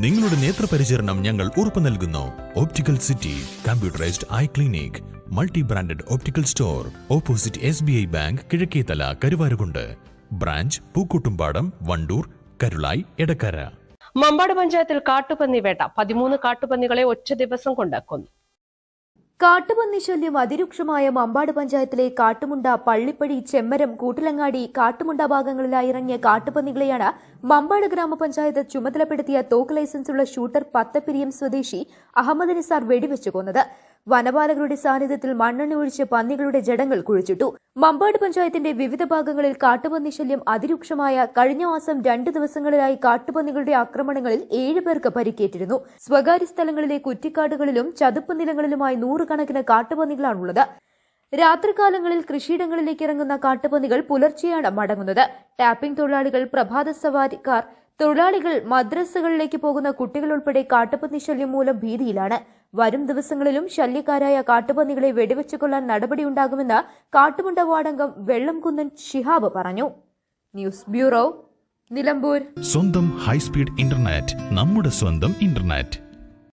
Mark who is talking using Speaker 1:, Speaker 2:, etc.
Speaker 1: നിങ്ങളുടെ നേത്രപരിചരണം ഞങ്ങൾ ഉറപ്പു നൽകുന്നു. Optical city computerised eye clinic multi branded optical store opposite S B I bank Kizhakkethala Karuvarakundu. Branch Pookkottumpadam Wandoor Karulai Edakkara
Speaker 2: Mampad പഞ്ചായത്തിൽ കാട്ടുപന്നി വേട്ട. പതിമൂന്ന് കാട്ടുപന്നികളെ ഒറ്റ ദിവസം കൊണ്ട് കൊന്നു
Speaker 3: കാട്ടുപന്നി ശല്യം അതിരൂക്ഷമായ മമ്പാട് പഞ്ചായത്തിലെ കാട്ടുമുണ്ട പള്ളിപ്പടി ചെമ്മരം കൂട്ടിലങ്ങാടി കാട്ടുമുണ്ട ഭാഗങ്ങളിലായി ഇറങ്ങിയ കാട്ടുപന്നികളെയാണ് മമ്പാട് ഗ്രാമപഞ്ചായത്ത് ചുമതലപ്പെടുത്തിയ തോക്ക് ലൈസൻസുള്ള ഷൂട്ടർ പത്തപ്പിരിയം സ്വദേശി അഹമ്മദ് നിസാർ വെടിവെച്ചു കൊന്നത്. വനപാലകരുടെ സാന്നിധ്യത്തിൽ മണ്ണെണ്ണ ഒഴിച്ച് പന്നികളുടെ ജഡങ്ങൾ കുഴിച്ചിട്ടു. മമ്പാട് പഞ്ചായത്തിന്റെ വിവിധ ഭാഗങ്ങളിൽ കാട്ടുപന്നി ശല്യം അതിരൂക്ഷമായ കഴിഞ്ഞ മാസം രണ്ട് ദിവസങ്ങളിലായി കാട്ടുപന്നികളുടെ ആക്രമണങ്ങളിൽ ഏഴ് പേർക്ക് പരിക്കേറ്റിരുന്നു. സ്വകാര്യ സ്ഥലങ്ങളിലെ കുറ്റിക്കാടുകളിലും ചതുപ്പ് നിലങ്ങളിലുമായി നൂറുകണക്കിന് കാട്ടുപന്നികളാണുള്ളത്. രാത്രികാലങ്ങളിൽ കൃഷിയിടങ്ങളിലേക്ക് ഇറങ്ങുന്ന കാട്ടുപന്നികൾ പുലർച്ചെയാണ് മടങ്ങുന്നത്. ടാപ്പിംഗ് തൊഴിലാളികൾ പ്രഭാത സവാരിക്കാർ തൊഴിലാളികൾ മദ്രസകളിലേക്ക് പോകുന്ന കുട്ടികൾ ഉൾപ്പെടെ കാട്ടുപന്നി ശല്യം മൂലം ഭീതിയിലാണ്. വരും ദിവസങ്ങളിലും ശല്യക്കാരായ കാട്ടുപന്നികളെ വെടിവെച്ചുകൊള്ളാൻ നടപടിയുണ്ടാകുമെന്ന് കാട്ടുമുണ്ട വാർഡംഗം വെള്ളംകുന്നൻ ഷിഹാബ് പറഞ്ഞു. News bureau Nilambur.
Speaker 1: സ്വന്തം ഹൈസ്പീഡ് ഇന്റർനെറ്റ് നമ്മുടെ സ്വന്തം ഇന്റർനെറ്റ്.